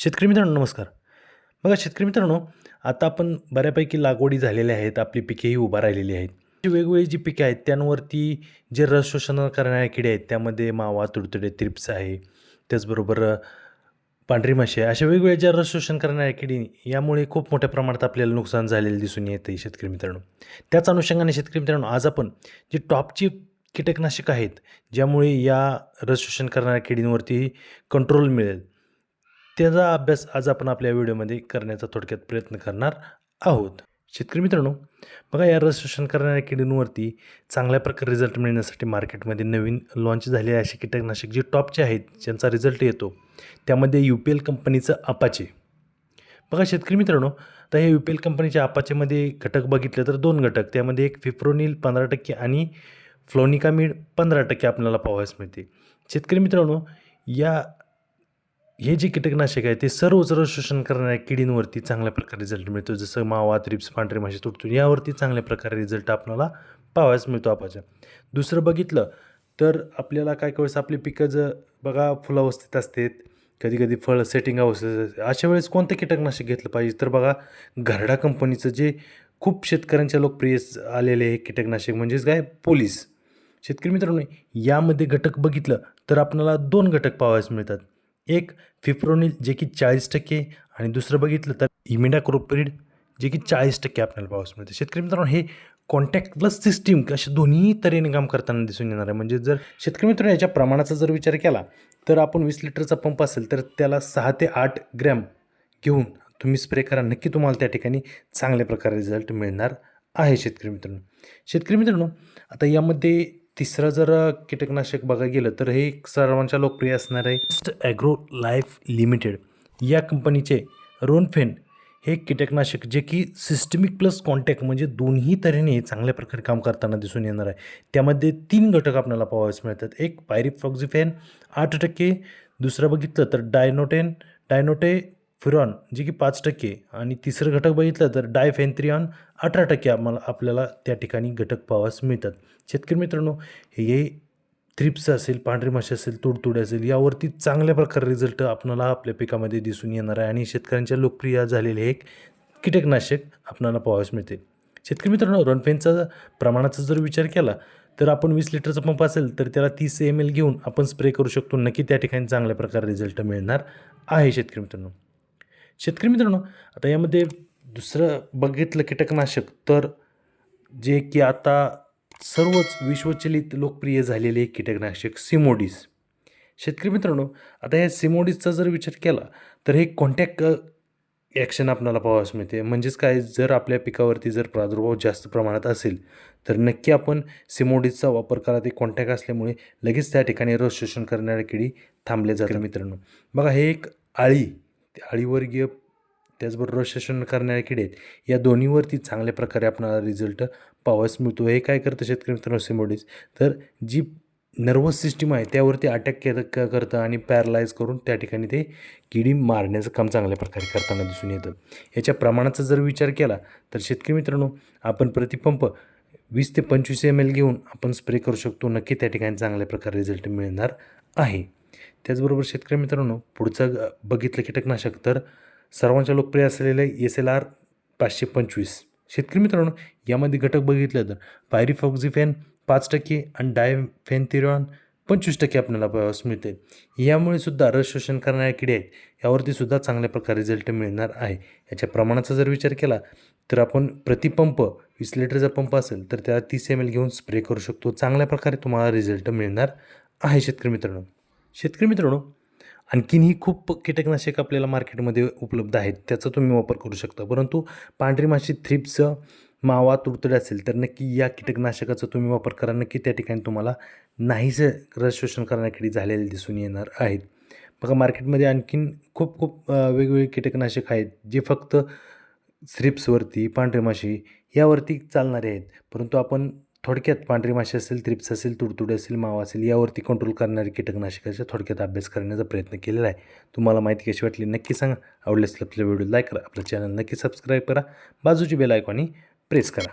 शेतकरी मित्रांनो नमस्कार. बघा शेतकरी मित्रांनो आता आपण बऱ्यापैकी लागवडी झालेल्या आहेत आपली पिकेही उभा राहिलेली आहेत. जी वेगवेगळी जी पिके आहेत त्यांवरती जे रस शोषण करणाऱ्या किडे आहेत त्यामध्ये मावा तुडतुडे त्रिप्स आहे त्याचबरोबर पांढरी माशी आहे अशा वेगवेगळ्या ज्या रस शोषण करणाऱ्या किडी यामुळे खूप मोठ्या प्रमाणात आपल्याला नुकसान झालेलं दिसून येतं शेतकरी मित्रांनो. त्याच अनुषंगाने शेतकरी मित्रांनो आज आपण जी टॉपची कीटकनाशक आहेत ज्यामुळे या रस शोषण करणाऱ्या किडींवरती कंट्रोल मिळेल. त्याचा अभ्यास आज आपण आपल्या व्हिडिओमध्ये करण्याचा थोडक्यात प्रयत्न करणार आहोत. शेतकरी मित्रांनो बघा या रजिस्ट्रेशन करणाऱ्या किडींवरती चांगल्या प्रकारे रिझल्ट मिळण्यासाठी मार्केटमध्ये नवीन लॉन्च झालेले असे कीटकनाशक जे टॉपचे आहेत ज्यांचा रिझल्ट येतो त्यामध्ये यू पी एल कंपनीचं अपाचे बघा शेतकरी मित्रांनो तर हे यू पी एल कंपनीच्या अपाचेमध्ये घटक बघितले तर दोन घटक त्यामध्ये एक फिप्रोनिल पंधरा टक्के आणि फ्लोनिकामिड पंधरा टक्के आपल्याला पाहावयास मिळते. शेतकरी मित्रांनो या हे जे कीटकनाशक आहे ते सर्व जर शोषण करणाऱ्या किडींवरती चांगल्या प्रकारे रिझल्ट मिळतो. जसं मावा त्रिप्स पांढरी माशी तुटतून यावरती चांगल्या प्रकारे रिझल्ट आपल्याला पाहावयास मिळतो आपाच्या दुसरं बघितलं तर आपल्याला काय वेळेस आपली पिकं जर बघा फुलावस्थेत असतात कधी कधी फळ सेटिंग अवस्थेत असते अशा वेळेस कोणतं कीटकनाशक घेतलं पाहिजे? तर बघा घरडा कंपनीचं जे खूप शेतकऱ्यांच्या लोकप्रिय आलेले हे कीटकनाशक म्हणजेच काय? पोलीस. शेतकरी मित्रांनो यामध्ये घटक बघितलं तर आपल्याला दोन घटक पाहावयास मिळतात. एक फिप्रोनिल जे की चाळीस टक्के आणि दुसरं बघितलं तर इमिडाक्रोपिड जे की चाळीस टक्के आपल्याला पाऊस मिळतं. शेतकरी मित्रांनो हे कॉन्टॅक्ट प्लस सिस्टीम अशा दोन्ही तऱ्हेने काम करताना दिसून येणार आहे. म्हणजे जर शेतकरी मित्रांनो याच्या प्रमाणाचा जर विचार केला तर आपण वीस लिटरचा पंप असेल तर त्याला सहा ते आठ ग्रॅम घेऊन तुम्ही स्प्रे करा. नक्की तुम्हाला त्या ठिकाणी चांगल्या प्रकारे रिझल्ट मिळणार आहे शेतकरी मित्रांनो. शेतकरी मित्रांनो आता यामध्ये तिसरं जर कीटकनाशक बघायला गेलं तर हे सर्वांच्या लोकप्रिय असणार आहे. स्ट ॲग्रो लाईफ लिमिटेड या कंपनीचे रोनफेन हे कीटकनाशक जे की सिस्टमिक प्लस कॉन्टॅक्ट म्हणजे दोन्ही तऱ्हेने चांगल्या प्रकारे काम करताना दिसून येणार आहे. त्यामध्ये तीन घटक आपल्याला पाहावयास मिळतात. एक पायरिफॉक्झिफेन आठ टक्के. दुसरं बघितलं तर डायनोटेन डायनोटे फिरॉन जे की पाच टक्के. आणि तिसरं घटक बघितलं तर डायफेन्थ्रियॉन अठरा टक्के आम्हाला आपल्याला त्या ठिकाणी घटक पावास मिळतात. शेतकरी मित्रांनो हे थ्रिप्स असेल पांढरी माशी असेल तुडतुडे असेल यावरती चांगल्या प्रकारे रिझल्ट आपणाला आपल्या पिकामध्ये दिसून येणार आहे. आणि शेतकऱ्यांच्या लोकप्रिय झालेले एक कीटकनाशक आपणाला पाहावयास मिळते. शेतकरी मित्रांनो रनफेनचा प्रमाणाचा जर विचार केला तर आपण वीस लिटरचा पंप असेल तर त्याला तीस एम एल घेऊन आपण स्प्रे करू शकतो. नक्की त्या ठिकाणी चांगल्या प्रकारे रिझल्ट मिळणार आहे शेतकरी मित्रांनो. शेतकरी मित्रांनो आता यामध्ये दुसरं बघितलं कीटकनाशक तर जे की आता सर्वच विश्वचलित लोकप्रिय झालेले कीटकनाशक सिमोडीस. शेतकरी मित्रांनो आता या सिमोडीसचा जर विचार केला तर हे कॉन्टॅक्ट ॲक्शन आपणाला पाहावयास मिळते. म्हणजेच काय जर आपल्या पिकावरती जर प्रादुर्भाव जास्त प्रमाणात असेल तर नक्की आपण सिमोडीजचा वापर करा. ते कॉन्टॅक्ट असल्यामुळे लगेच त्या ठिकाणी रस शोषण करणाऱ्या किडी थांबले जातात मित्रांनो. बघा हे एक आळी अळीवर्गीय त्याचबरोबर रस शोषण करणाऱ्या किडे आहेत या दोन्हीवरती चांगल्या प्रकारे आपणाला रिझल्ट पाहावयास मिळतो. हे काय करतं शेतकरी मित्रांनो सिमोडीज तर जी नर्वस सिस्टीम आहे त्यावरती अटॅक केलं क करतं आणि पॅरलाईज करून त्या ठिकाणी ते किडी मारण्याचं काम चांगल्या प्रकारे करताना दिसून येतं. याच्या प्रमाणाचा जर विचार केला तर शेतकरी मित्रांनो आपण प्रतिपंप वीस ते पंचवीस एम एल घेऊन आपण स्प्रे करू शकतो. नक्की त्या ठिकाणी चांगल्या प्रकारे रिझल्ट मिळणार आहे. त्याचबरोबर शेतकरी मित्रांनो पुढचं बघितलं कीटकनाशक तर सर्वांच्या लोकप्रिय असलेले एस एल आर पाचशे पंचवीस. शेतकरी मित्रांनो यामध्ये घटक बघितलं तर पायरिफॉक्झिफेन पाच टक्के आणि डायफेन्थिरॉन पंचवीस टक्के आपल्याला पाहावयास मिळते. यामुळे सुद्धा रस शोषण करणाऱ्या किडे आहेत यावरती सुद्धा चांगल्या प्रकारे रिझल्ट मिळणार आहे. याच्या प्रमाणाचा जर विचार केला तर आपण प्रतिपंप वीस लिटरचा पंप असेल तर त्याला तीस एम एल घेऊन स्प्रे करू शकतो. चांगल्या प्रकारे तुम्हाला रिझल्ट मिळणार आहे शेतकरी मित्रांनो. शेतकरी मित्रांनो आणखीनही खूप कीटकनाशक आपल्याला मार्केटमध्ये उपलब्ध आहेत त्याचा तुम्ही वापर करू शकता. परंतु पांढरी माशी थ्रिप्स मावा तुडतुडे असेल तर नक्की या कीटकनाशकाचा तुम्ही वापर करा. नक्की त्या ठिकाणी तुम्हाला नाहीसे रसशोषण करण्याकडे झालेले दिसून येणार आहेत. बघा मार्केटमध्ये आणखीन खूप खूप वेगवेगळे कीटकनाशक आहेत जे फक्त थ्रिप्सवरती पांढरी माशी यावरती चालणारे आहेत. परंतु आपण थोडक्यात पांढरी माशी असेल त्रिप्स असेल तुडतुडे असेल मावा असेल यावरती कंट्रोल करणारे कीटकनाशकाचा थोडक्यात अभ्यास करण्याचा प्रयत्न केलेला आहे. तुम्हाला माहिती कशी वाटली नक्की सांगा. आवडल्यास आपल्या व्हिडिओ लाईक करा आपलं चॅनल नक्की सबस्क्राईब करा. बाजूची बेल आयकॉनी प्रेस करा.